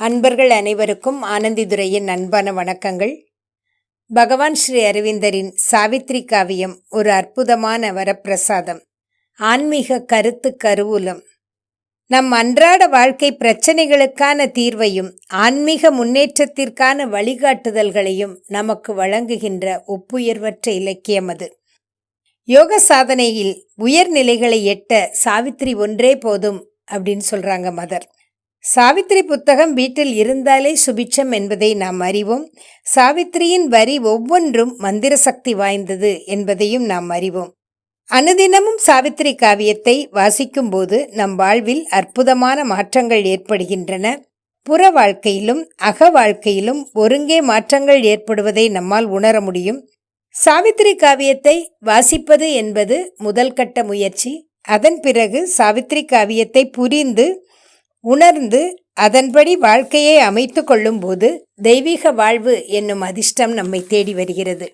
அன்பர்கள் அனைவருக்கும் ஆனந்திதுரையின் அன்பான வணக்கங்கள். பகவான் ஸ்ரீ அரவிந்தரின் சாவித்ரி காவியம் ஒரு அற்புதமான வரப்பிரசாதம். ஆன்மீக கருத்து கருவூலம். நம் அன்றாட வாழ்க்கை பிரச்சனைகளுக்கான தீர்வையும் ஆன்மீக முன்னேற்றத்திற்கான வழிகாட்டுதல்களையும் நமக்கு வழங்குகின்ற ஒப்புயர்வற்ற இலக்கியம் அது. யோக சாதனையில் உயர்நிலைகளை எட்ட சாவித்ரி ஒன்றே போதும் அப்படின்னு சொல்றாங்க மதர். சாவித்திரி புத்தகம் வீட்டில் இருந்தாலே சுபிட்சம் என்பதை நாம் அறிவோம். சாவித்திரியின் வரி ஒவ்வொன்றும் மந்திர சக்தி வாய்ந்தது என்பதையும் நாம் அறிவோம். அனுதினமும் சாவித்திரி காவியத்தை வாசிக்கும்போது நம் வாழ்வில் அற்புதமான மாற்றங்கள் ஏற்படுகின்றன. புற வாழ்க்கையிலும் அக வாழ்க்கையிலும் ஒருங்கே மாற்றங்கள் ஏற்படுவதை நம்மால் உணர முடியும். சாவித்திரி காவியத்தை வாசிப்பது என்பது முதல் கட்ட முயற்சி. அதன் பிறகு சாவித்திரி காவியத்தை புரிந்து உணர்ந்து அதன்படி வாழ்க்கையை அமைத்து கொள்ளும்போது தெய்வீக வாழ்வு என்னும் அதிர்ஷ்டம் நம்மை தேடி வருகிறது.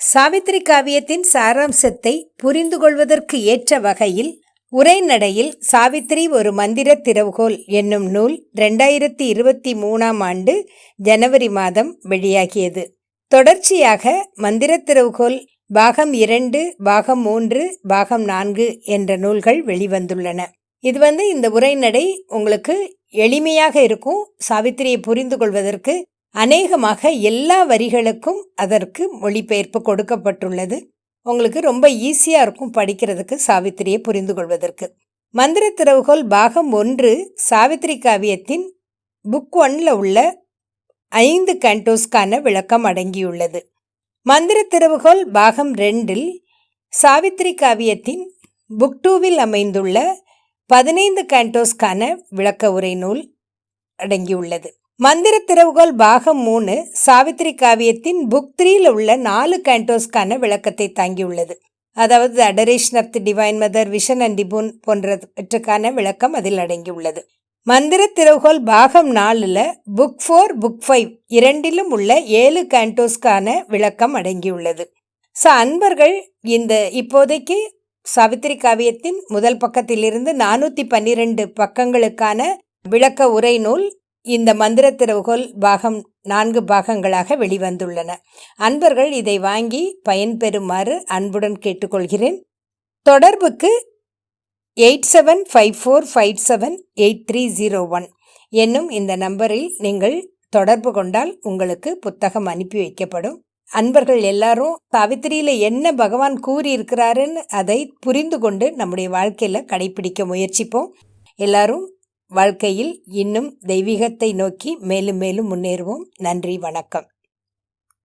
சாவித்திரி காவியத்தின் சாராம்சத்தை புரிந்து கொள்வதற்கு ஏற்ற வகையில் உரைநடையில் சாவித்திரி ஒரு மந்திர திறவுகோல் என்னும் நூல் ரெண்டாயிரத்தி இருபத்தி மூணாம் ஆண்டு ஜனவரி மாதம் வெளியாகியது. தொடர்ச்சியாக மந்திர திறவுகோல் பாகம் இரண்டு பாகம் மூன்று பாகம் நான்கு என்ற நூல்கள் வெளிவந்துள்ளன. இது வந்து இந்த உரைநடை உங்களுக்கு எளிமையாக இருக்கும். சாவித்திரியை புரிந்து கொள்வதற்கு அநேகமாக எல்லா வரிகளுக்கும் அதற்கு மொழிபெயர்ப்பு கொடுக்கப்பட்டுள்ளது. உங்களுக்கு ரொம்ப ஈஸியாக இருக்கும் படிக்கிறதுக்கு சாவித்திரியை புரிந்து கொள்வதற்கு. மந்திர திறவுகோல் பாகம் ஒன்று சாவித்திரி காவியத்தின் புக் ஒன்னில் உள்ள ஐந்து கேண்டோஸ்க்கான விளக்கம் அடங்கியுள்ளது. மந்திர திறவுகோல் பாகம் ரெண்டில் சாவித்திரி காவியத்தின் புக் டூவில் அமைந்துள்ள பதினைந்து கேண்டோஸ்க்கான விளக்க உரை நூல் அடங்கியுள்ளது. மந்திர திறவுகோல் பாகம் மூணு சாவித்திரி காவியத்தின் புக் த்ரீல உள்ள நாலு கேண்டோஸ்க்கான விளக்கத்தை தாங்கியுள்ளது. அதாவது adoration of the divine mother vision and டிபூன் போன்றவற்றுக்கான விளக்கம் அதில் அடங்கியுள்ளது. மந்திர திறவுகோல் பாகம் நாலில் புக் ஃபோர் புக் ஃபைவ் இரண்டிலும் உள்ள ஏழு கேண்டோஸ்க்கான விளக்கம் அடங்கியுள்ளது. ஸோ அன்பர்கள் இந்த இப்போதைக்கு சாவித்திரி காவியத்தின் முதல் பக்கத்திலிருந்து நானூற்றி பன்னிரண்டு பக்கங்களுக்கான விளக்க உரை நூல் இந்த மந்திர திறவுகோல் பாகம் நான்கு பாகங்களாக வெளிவந்துள்ளன. அன்பர்கள் இதை வாங்கி பயன்பெறுமாறு அன்புடன் கேட்டுக்கொள்கிறேன். தொடர்புக்கு eight seven five four five seven eight three zero one என்னும் இந்த நம்பரில் நீங்கள் தொடர்பு கொண்டால் உங்களுக்கு புத்தகம் அனுப்பி வைக்கப்படும். அன்பர்கள் எல்லாரும் சாவித்திரியில என்ன பகவான் கூறி இருக்கிறாருன்னு அதை புரிந்து கொண்டு நம்முடைய வாழ்க்கையில் கடைபிடிக்க முயற்சிப்போம். எல்லாரும் வாழ்க்கையில் இன்னும் தெய்வீகத்தை நோக்கி மேலும் மேலும் முன்னேறுவோம். நன்றி வணக்கம்.